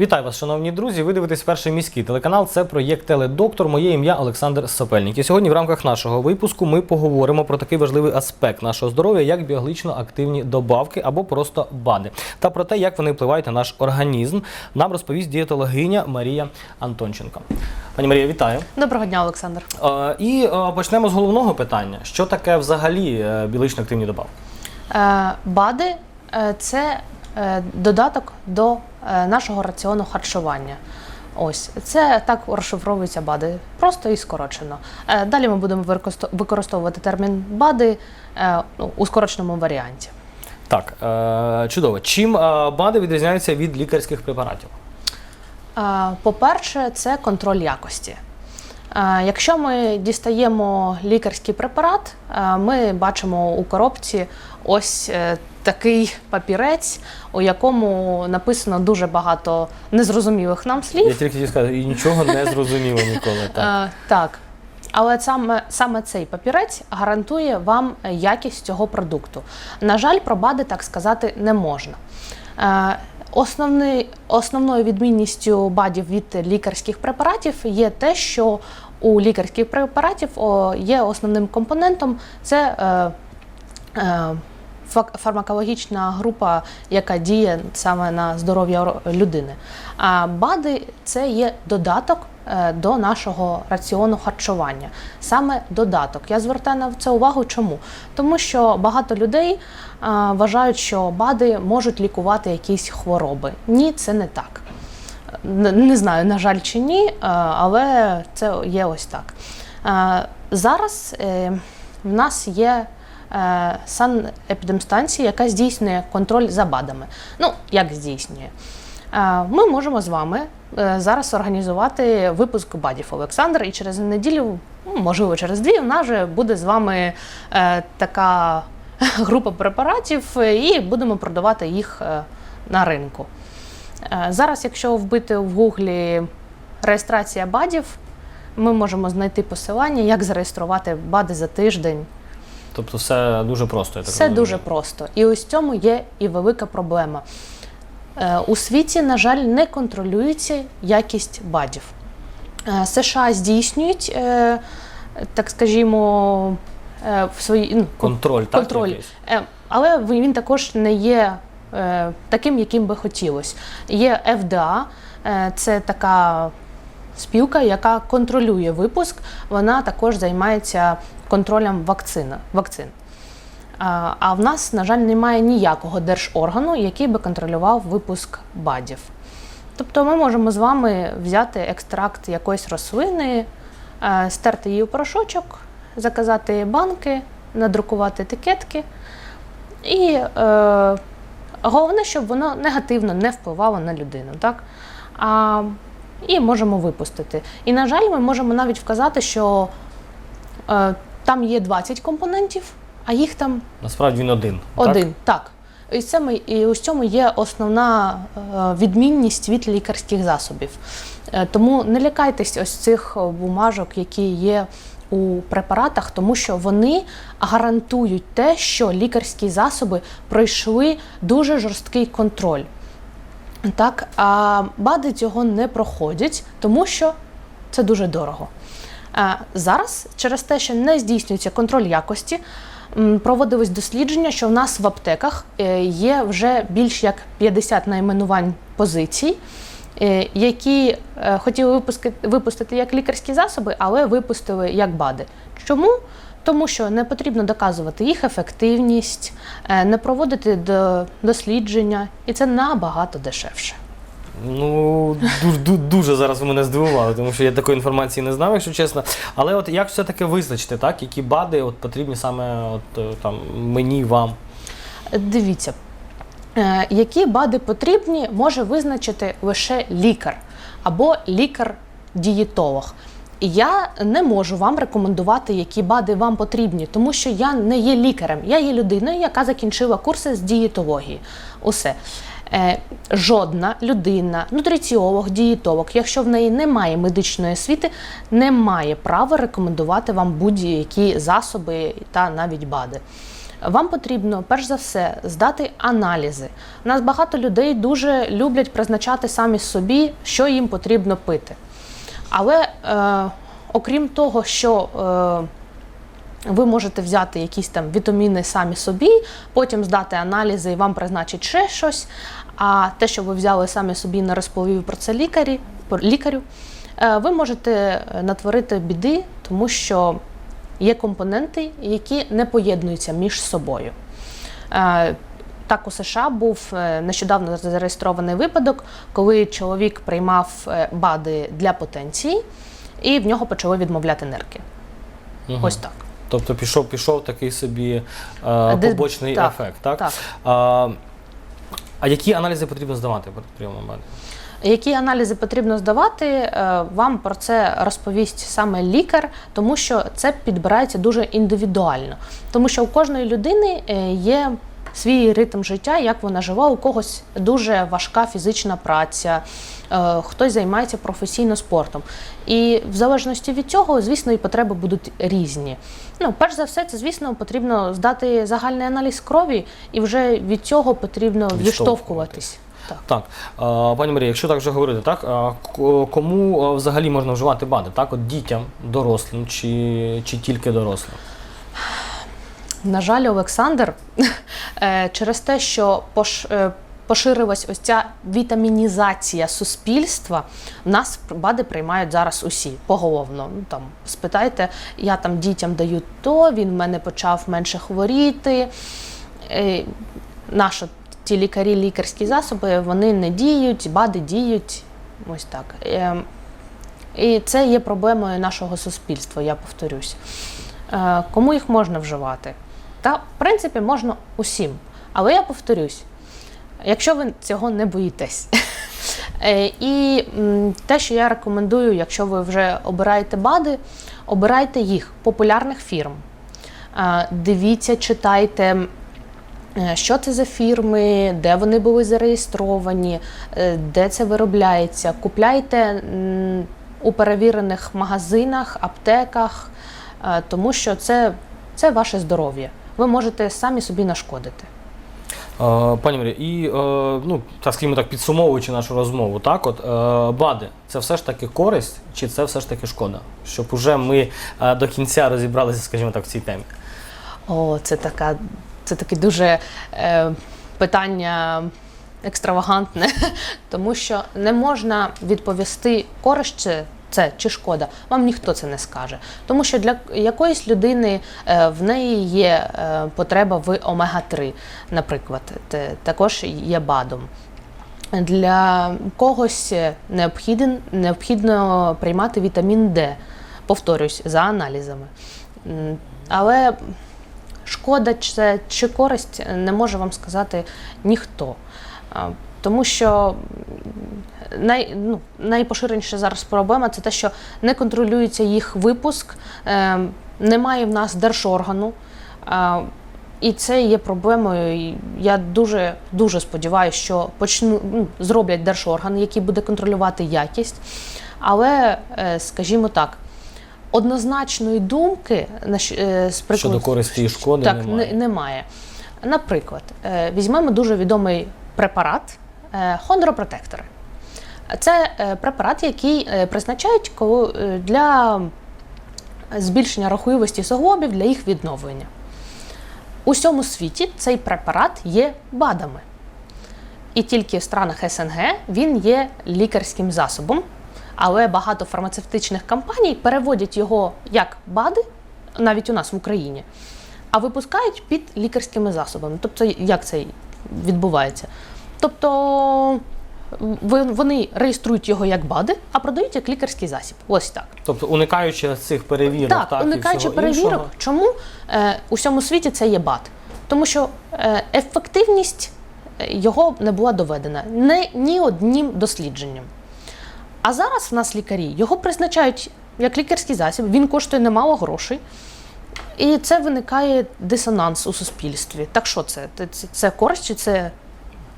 Вітаю вас, шановні друзі. Ви дивитесь перший міський телеканал. Це проєкт Теледоктор. Моє ім'я Олександр Сопельник. І сьогодні в рамках нашого випуску ми поговоримо про такий важливий аспект нашого здоров'я, як біологічно активні добавки або просто БАДи, та про те, як вони впливають на наш організм. Нам розповість дієтологиня Марія Антонченко. Пані Марія, вітаю. Доброго дня, Олександр. Е, І е, почнемо з головного питання: що таке взагалі е, біологічно активні добавки? БАДи це додаток до е, нашого раціону харчування. Ось це так розшифровуються БАДи, просто і скорочено. Е, Далі ми будемо використовувати термін БАДи е, ну, у скороченому варіанті. Так, е, чудово. Чим е, БАДи відрізняються від лікарських препаратів? Е, По-перше, це контроль якості. Е, Якщо ми дістаємо лікарський препарат, е, ми бачимо у коробці ось е, такий папірець, у якому написано дуже багато незрозумілих нам Я слів. тільки хотів сказати, і нічого не зрозуміло ніколи. Так. Так. Але саме, саме цей папірець гарантує вам якість цього продукту. На жаль, про БАДи так сказати не можна. Основний, основною відмінністю БАДів від лікарських препаратів є те, що у лікарських препаратів є основним компонентом це е, е, фармакологічна група, яка діє саме на здоров'я людини. А БАДи це є додаток е, до нашого раціону харчування. Саме додаток. Я звертаю на це увагу. Чому? Тому що багато людей вважають, що БАДи можуть лікувати якісь хвороби. Ні, це не так. Не знаю, на жаль, чи ні, е, але це є ось так. Е, Зараз е, в нас є санепідемстанція, яка здійснює контроль за БАДами. Ну, як здійснює? Ми можемо з вами зараз організувати випуск БАДів Олександр, і через неділю, ну, можливо, через дві, у нас вже буде з вами така група препаратів, і будемо продавати їх на ринку. Е, Зараз, якщо вбити в гуглі реєстрація БАДів, ми можемо знайти посилання, як зареєструвати БАДи за тиждень. Тобто все дуже просто. Я так Все розумію. дуже просто. І ось в цьому є і велика проблема. Е, У світі, на жаль, не контролюється якість БАДів. Е, США здійснюють, е, так скажімо, е, в свої ну, Контроль, так? контроль. якийсь? Е, Але він також не є таким, яким би хотілося. Є FDA, е, це така спілка, яка контролює випуск. Вона також займається контролем вакцина, вакцин. А, в нас, на жаль, немає ніякого держоргану, який би контролював випуск БАДів. Тобто ми можемо з вами взяти екстракт якоїсь рослини, е, стерти її у порошочок, заказати банки, надрукувати етикетки. І е, головне, щоб воно негативно не впливало на людину. Так? А, і можемо випустити. І, на жаль, ми можемо навіть вказати, що е, там є 20 компонентів, а їх там Насправді він один. Так? один. Так. І, це ми, і у цьому є основна е, відмінність від лікарських засобів. Е, тому не лякайтесь ось цих е, бумажок, які є у препаратах, тому що вони гарантують те, що лікарські засоби пройшли дуже жорсткий контроль. Так, а БАДи цього не проходять, тому що це дуже дорого. Е, Зараз через те, що не здійснюється контроль якості, проводилось дослідження, що в нас в аптеках є вже більш як 50 найменувань позицій, які е, хотіли випускати, випустити як лікарські засоби, але випустили як БАДи. Чому? Тому що не потрібно доказувати їх ефективність, е, не проводити до- дослідження, і це набагато дешевше. Ну, дуже, дуже зараз ви мене здивували, тому що я такої інформації не знав, якщо чесно. Але от як все-таки визначити, так, які БАДи от, потрібні саме от, е, там, мені, вам? Дивіться, е, які БАДи потрібні, може визначити лише лікар або лікар-дієтолог. Я не можу вам рекомендувати, які БАДи вам потрібні, тому що я не є лікарем, я є людиною, яка закінчила курси з дієтології. Усе. Е, жодна людина, нутриціолог, дієтолог, якщо в неї немає медичної освіти, не має права рекомендувати вам будь-які засоби та навіть БАДи. Вам потрібно перш за все здати аналізи. У нас багато людей дуже люблять призначати самі собі, що їм потрібно пити. Але е, окрім того, що е, ви можете взяти якісь там вітаміни самі собі, потім здати аналізи і вам призначать ще щось. А те, що ви взяли самі собі, не розповів про це лікарі, лікарю, е, ви можете е, натворити біди, тому що є компоненти, які не поєднуються між собою. Е, Так, у США був е, нещодавно зареєстрований випадок, коли чоловік приймав е, БАДи для потенції, і в нього почали відмовляти нирки. Мгм. Ось так. Тобто пішов, пішов такий собі Де- побочний так, ефект, так? так. А, а які аналізи потрібно здавати при прийому БАДи? Які аналізи потрібно здавати, е, вам про це розповість саме лікар, тому що це підбирається дуже індивідуально. Тому що у кожної людини е, є свій ритм життя, як вона живе, у когось дуже важка фізична праця, е, хтось займається професійно спортом. І в залежності від цього, звісно, і потреби будуть різні. Ну, перш за все, це звісно потрібно здати загальний аналіз крові, і вже від цього потрібно Відштовхуватись. Так. Так, пані Марія, якщо так вже говорити, так кому взагалі можна вживати БАДи? Так, от дітям, дорослим чи, чи тільки дорослим? На жаль, Олександр, е, через те, що пош, е, поширилась ось ця вітамінізація суспільства, нас БАДи приймають зараз усі поголовно. Ну, там, спитайте, я там дітям даю то, він в мене почав менше хворіти. Е, Наші ті лікарі, лікарські засоби, вони не діють, БАДи діють. Ось так. Е, І це є проблемою нашого суспільства, я повторюсь. Е, Кому їх можна вживати? Та, в принципі, можна усім. Але я повторюсь, якщо ви цього не боїтесь. Е, І те, що я рекомендую, якщо ви вже обираєте БАДи, обирайте їх популярних фірм. Е, Дивіться, читайте. Е, Що це за фірми, де вони були зареєстровані, е, де це виробляється. Купляйте у перевірених магазинах, аптеках, е, тому що це, це ваше здоров'я. Ви можете самі собі нашкодити. Пані Марія, і ну, так скажімо так, підсумовуючи нашу розмову, так, от БАДи це все ж таки користь, чи це все ж таки шкода? Щоб уже ми до кінця розібралися, скажімо так, в цій темі. О, це така, це таке дуже е, питання екстравагантне, тому що не можна відповісти, користь це, чи шкода. Вам ніхто це не скаже. Тому що для якоїсь людини е, в неї є е, потреба в омега-3, наприклад, те, також є БАДом. Для когось необхіден, необхідно приймати вітамін Д, повторюсь, за аналізами. Але шкода чи, чи користь не може вам сказати ніхто. Тому що най, ну, найпоширеніша зараз проблема це те, що не контролюється їх випуск, е, немає в нас держоргану. А, і це є проблемою. Я дуже дуже сподіваюся, що почну ну, зроблять держорган, який буде контролювати якість. Але, е, скажімо так, однозначної думки на е, з Щодо користі і шкоди так, немає. Немає. Наприклад, е, візьмемо дуже відомий препарат е, хондропротектори. Це препарат, який призначають для збільшення рахуєвості суглобів для їх відновлення. У всьому світі цей препарат є БАДами. І тільки в странах СНГ він є лікарським засобом, але багато фармацевтичних компаній переводять його як БАДи, навіть у нас в Україні, а випускають під лікарськими засобами. Тобто, як це відбувається? Тобто вони реєструють його як БАДи, а продають як лікарський засіб. Ось так. Тобто уникаючи цих перевірок, Так, так, і уникаючи всього перевірок, іншого. чому е, у всьому світі це є БАД? Тому що е, ефективність його не була доведена не, ні одним дослідженням. А зараз в нас лікарі його призначають як лікарський засіб, він коштує немало грошей. І це виникає дисонанс у суспільстві. Так що це? Це, це, користь чи це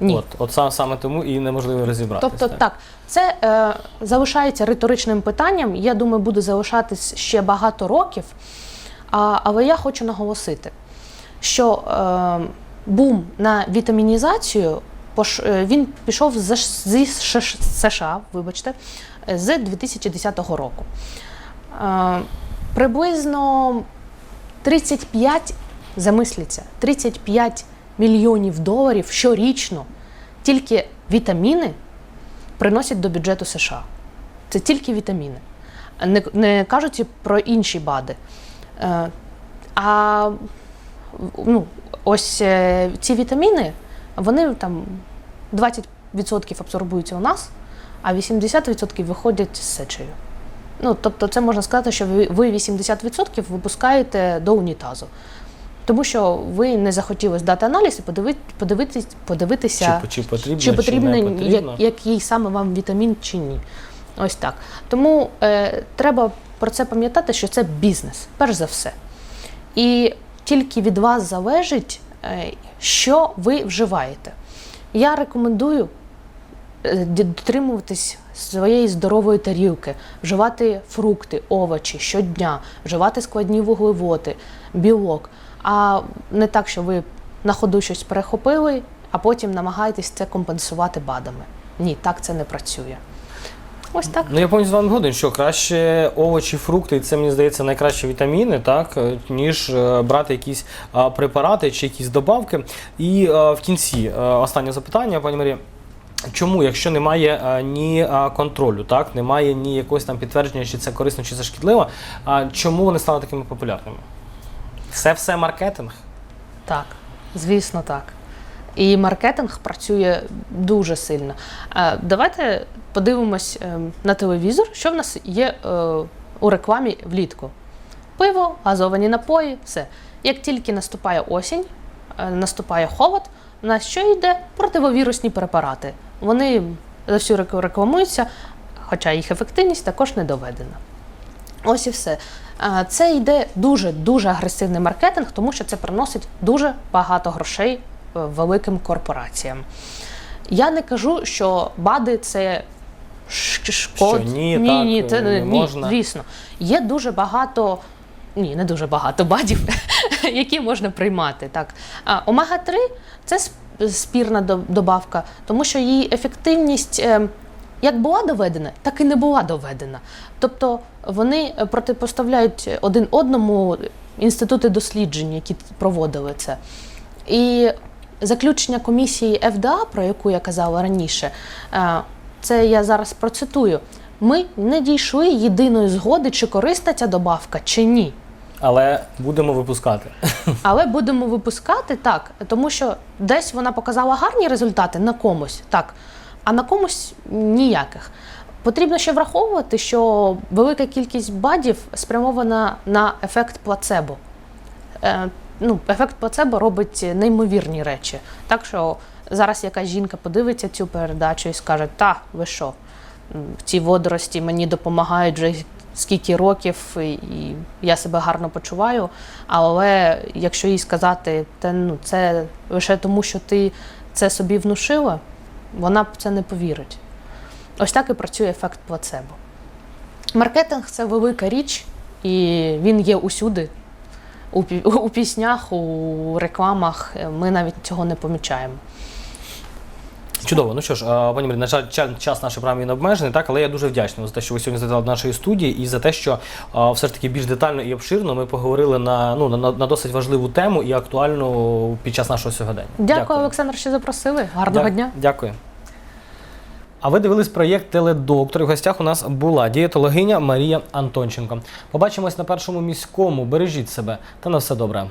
ні? От, от сам- саме тому і неможливо розібратися. Тобто, так, це е, залишається риторичним питанням. Я думаю, буде залишатись ще багато років. А, але я хочу наголосити, що е, бум на вітамінізацію він пішов з США, вибачте, е, з 2010 року. Е, приблизно 35, замисліться, 35 мільйонів доларів щорічно тільки вітаміни приносять до бюджету США. Це тільки вітаміни, не, не кажучи про інші БАДи. Е, а ну, ось е, ці вітаміни, вони там 20% абсорбуються у нас, а 80% виходять з сечею. Ну, тобто, це можна сказати, що ви ви 80% випускаєте до унітазу. Тому що ви не захотіли здати аналіз і подивитись, подивитись, подивитися, Чи, чи потрібно, чи потрібно, не потрібно. я- який саме вам вітамін чи ні. Ось так. Тому е, треба про це пам'ятати, що це бізнес, перш за все. І тільки від вас залежить, е, що ви вживаєте. Я рекомендую е, дотримуватись своєї здорової тарілки, вживати фрукти, овочі щодня, вживати складні вуглеводи, білок. А не так, що ви на ходу щось перехопили, а потім намагаєтесь це компенсувати БАДами. Ні, так це не працює. Ось так. Ну я повністю з вами згоден, що краще овочі, фрукти, і це мені здається найкращі вітаміни, так е, ніж е, брати якісь препарати чи якісь добавки. І е, в кінці останнє запитання, пані Марія. Чому, якщо немає а, ні а, контролю, так немає ні якогось там підтвердження, чи це корисно, чи це шкідливо, а чому вони стали такими популярними? Це все маркетинг. Так, звісно, так. І маркетинг працює дуже сильно. Давайте подивимось е, на телевізор, що в нас є е, у рекламі влітку. Пиво, газовані напої, все. Як тільки наступає осінь, е, наступає холод, на що йде противовірусні препарати. Вони за всю рек- рекламуються, хоча їх ефективність також не доведена. Ось і все. Це йде дуже дуже агресивний маркетинг, тому що це приносить дуже багато грошей великим корпораціям. Я не кажу, що БАДи це шкод. Що ні, ні, так, ні, це не ні, можна. звісно. Є дуже багато. Ні, не дуже багато БАДів, які можна приймати. Так. А омега-3 це спірна до- добавка, тому що її ефективність е, як була доведена, так і не була доведена. Тобто вони е, протипоставляють один одному інститути досліджень, які проводили це. І заключення комісії ФДА, про яку я казала раніше, е, це я зараз процитую. Ми не дійшли єдиної згоди, чи корисна ця добавка, чи ні. Але будемо випускати. Але будемо випускати так, тому що десь вона показала гарні результати на комусь, так, а на комусь ніяких. Потрібно ще враховувати, що велика кількість бадів спрямована на ефект плацебо. Ну, ефект плацебо робить неймовірні речі. Так що зараз якась жінка подивиться цю передачу і скаже: Та, ви що, ці водорості мені допомагають вже скільки років, і- я себе гарно почуваю. Але якщо їй сказати, та ну це лише тому, що ти це собі внушила, вона в це не повірить. Ось так і працює ефект плацебо. Маркетинг це велика річ, і він є усюди. У, у піснях, у рекламах ми навіть цього не помічаємо. Чудово. Ну що ж, пані Марі, на жаль, час нашої програми він обмежений, так, але я дуже вдячний за те, що ви сьогодні завітали до нашої студії і за те, що все ж таки більш детально і обширно ми поговорили на, ну, на, на досить важливу тему і актуальну під час нашого сьогодення. Дякую, Олександр, що запросили. Гарного Дя- дня. Дякую. А ви дивились проєкт Теледоктор. В гостях у нас була дієтологиня Марія Антонченко. Побачимось на першому міському. Бережіть себе та на все добре.